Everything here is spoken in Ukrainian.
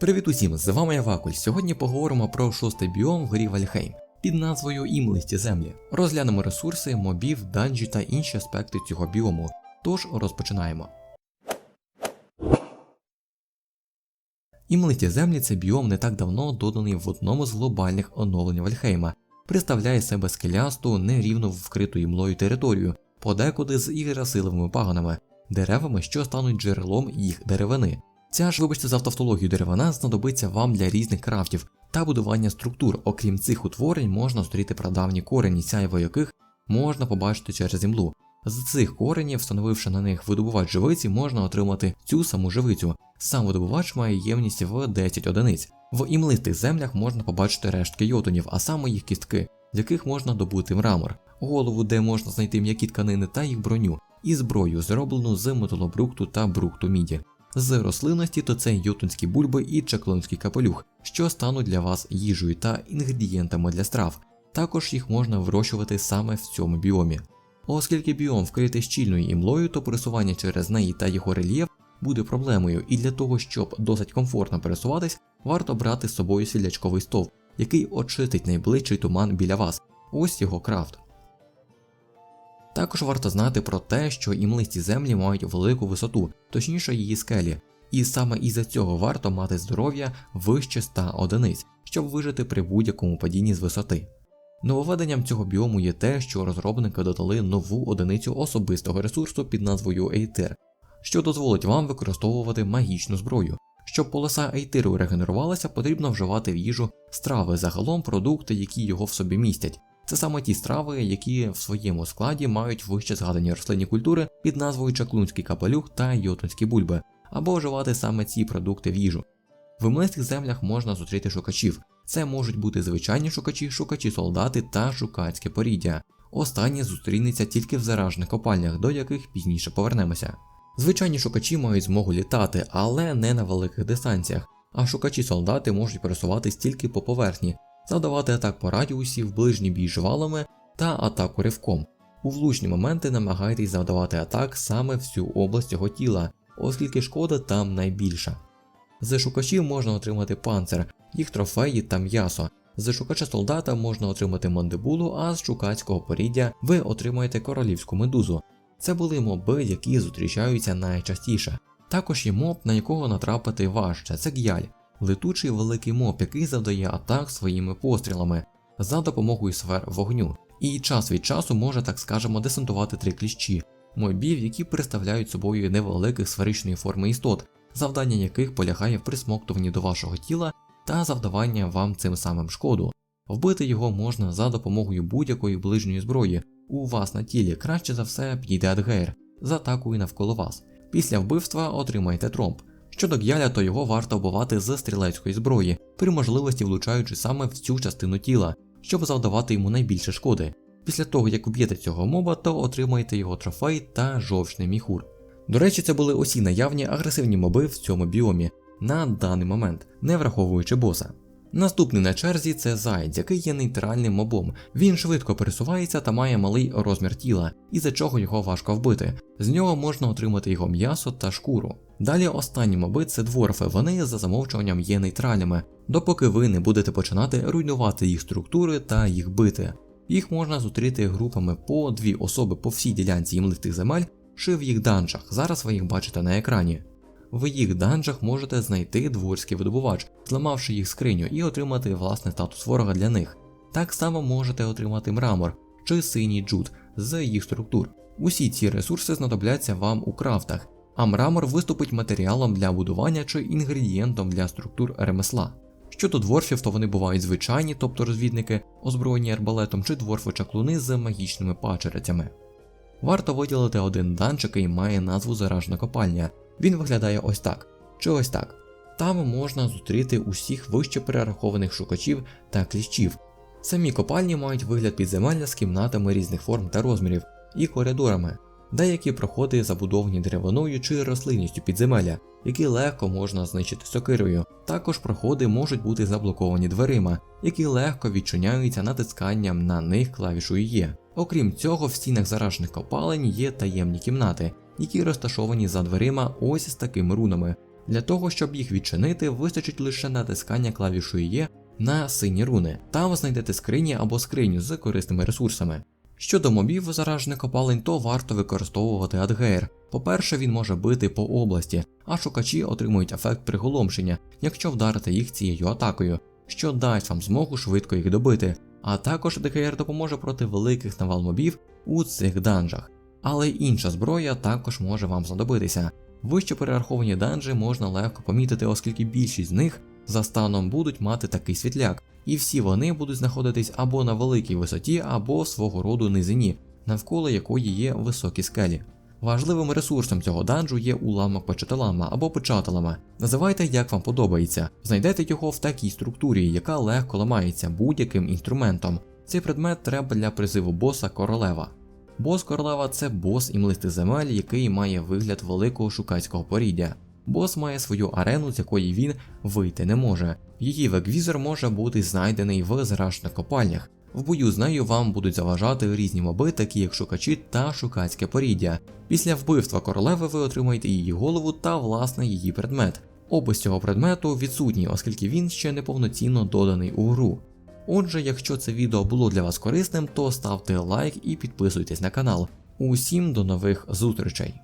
Привіт усім, з вами я Вакуль. Сьогодні поговоримо про шостий біом в грі Вальхейм під назвою Імлисті землі. Розглянемо ресурси, мобів, данжі та інші аспекти цього біому. Тож розпочинаємо. Імлисті землі це біом не так давно доданий в одному з глобальних оновлень Вальхейма. Представляє себе скелясту, нерівно вкриту імлою територію, подекуди з іграсиловими пагонами, деревами, що стануть джерелом їх деревини. Ця ж, вибачте, за автологію деревина знадобиться вам для різних крафтів та будування структур. Окрім цих утворень, можна зустріти прадавні корені, сяйво яких можна побачити через імлу. З цих коренів, встановивши на них видобувач живиці, можна отримати цю саму живицю. Сам видобувач має ємність в 10 одиниць. В імлистих землях можна побачити рештки йотунів, а саме їх кістки, з яких можна добути мрамор, голову, де можна знайти м'які тканини та їх броню, і зброю, зроблену з металобрукту та брукту міді. З рослинності то це йотунські бульби і чаклонський капелюх, що стануть для вас їжею та інгредієнтами для страв. Також їх можна вирощувати саме в цьому біомі. Оскільки біом вкритий щільною імлою, то пересування через неї та його рельєф буде проблемою, і для того, щоб досить комфортно пересуватись, варто брати з собою сілячковий стовп, який очистить найближчий туман біля вас. Ось його крафт. Також варто знати про те, що імлисті землі мають велику висоту, точніше її скелі, і саме із-за цього варто мати здоров'я вище 100 одиниць, щоб вижити при будь-якому падінні з висоти. Нововведенням цього біому є те, що розробники додали нову одиницю особистого ресурсу під назвою Ейтер, що дозволить вам використовувати магічну зброю. Щоб полоса Ейтиру регенерувалася, потрібно вживати в їжу страви, загалом продукти, які його в собі містять. Це саме ті страви, які в своєму складі мають вище згадані рослинні культури під назвою чаклунський капелюх та йотунські бульби, або вживати саме ці продукти в їжу. В імлистих землях можна зустріти шукачів. Це можуть бути звичайні шукачі, шукачі-солдати та шукацьке поріддя. Останнє зустрінеться тільки в заражених копальнях, до яких пізніше повернемося. Звичайні шукачі мають змогу літати, але не на великих дистанціях, а шукачі-солдати можуть пересуватись тільки по поверхні, завдавати атак по радіусі в ближній бій жвалами та атаку ривком. У влучні моменти намагайтесь завдавати атак саме в цю область його тіла, оскільки шкода там найбільша. З шукачів можна отримати панцир, їх трофеї та м'ясо. З шукача солдата можна отримати мандибулу, а з шукацького поріддя ви отримаєте королівську медузу. Це були моби, які зустрічаються найчастіше. Також є моб, на якого натрапити важче, це г'яль, летучий великий моб, який завдає атак своїми пострілами за допомогою сфер вогню, і час від часу може, так скажемо, десантувати три кліщі, мобів, які представляють собою невеликих сферичної форми істот, завдання яких полягає в присмоктуванні до вашого тіла та завдавання вам цим самим шкоду. Вбити його можна за допомогою будь-якої ближньої зброї. У вас на тілі краще за все підійде Адгейр з атакою навколо вас. Після вбивства отримаєте тромб. Щодо г'яля, то його варто вбивати з стрілецької зброї, при можливості влучаючи саме в цю частину тіла, щоб завдавати йому найбільше шкоди. Після того, як уб'єте цього моба, то отримаєте його трофей та жовчний міхур. До речі, це були усі наявні агресивні моби в цьому біомі на даний момент, не враховуючи боса. Наступний на черзі це заєць, який є нейтральним мобом. Він швидко пересувається та має малий розмір тіла, із-за чого його важко вбити. З нього можна отримати його м'ясо та шкуру. Далі останні моби це дворфи, вони за замовчуванням є нейтральними, допоки ви не будете починати руйнувати їх структури та їх бити. Їх можна зустріти групами по дві особи по всій ділянці імлистих земель, чи в їх данжах. Зараз ви їх бачите на екрані. В їх данжах можете знайти дворський видобувач, зламавши їх скриню і отримати власний статус ворога для них. Так само можете отримати мрамор чи синій джут з їх структур. Усі ці ресурси знадобляться вам у крафтах, а мрамор виступить матеріалом для будування чи інгредієнтом для структур ремесла. Щодо дворфів, то вони бувають звичайні, тобто розвідники, озброєні арбалетом чи дворфи-чаклуни з магічними пачерицями. Варто виділити один данж, який має назву заражена копальня. Він виглядає ось так чи ось так. Там можна зустріти усіх вище перерахованих шукачів та кліщів. Самі копальні мають вигляд підземелля з кімнатами різних форм та розмірів і коридорами. Деякі проходи забудовані деревиною чи рослинністю підземелля, які легко можна знищити сокирою. Також проходи можуть бути заблоковані дверима, які легко відчиняються натисканням на них клавішою Є. Окрім цього, в стінах заражених копалень є таємні кімнати, які розташовані за дверима ось з такими рунами. Для того, щоб їх відчинити, вистачить лише натискання клавішою Є на сині руни. Там знайдете скрині або скриню з корисними ресурсами. Щодо мобів заражених копалень, то варто використовувати Адгейр. По-перше, він може бити по області, а шукачі отримують ефект приголомшення, якщо вдарити їх цією атакою, що дасть вам змогу швидко їх добити. А також ДКР допоможе проти великих навал мобів у цих данжах. Але інша зброя також може вам знадобитися. Вище перераховані данжі можна легко помітити, оскільки більшість з них за станом будуть мати такий світляк, і всі вони будуть знаходитись або на великій висоті, або свого роду низині, навколо якої є високі скелі. Важливим ресурсом цього данжу є уламок печетелама або печателама. Називайте як вам подобається. Знайдете його в такій структурі, яка легко ламається будь-яким інструментом. Цей предмет треба для призиву боса королева. Бос королева це бос імлистих земель, який має вигляд великого шукацького поріддя. Бос має свою арену, з якої він вийти не може. Її веквізор може бути знайдений в заражених копальнях. В бою з нею вам будуть заважати різні моби, такі як шукачі та шукацьке поріддя. Після вбивства королеви ви отримаєте її голову та власне її предмет. Опис цього предмету відсутній, оскільки він ще не повноцінно доданий у гру. Отже, якщо це відео було для вас корисним, то ставте лайк і підписуйтесь на канал. Усім до нових зустрічей!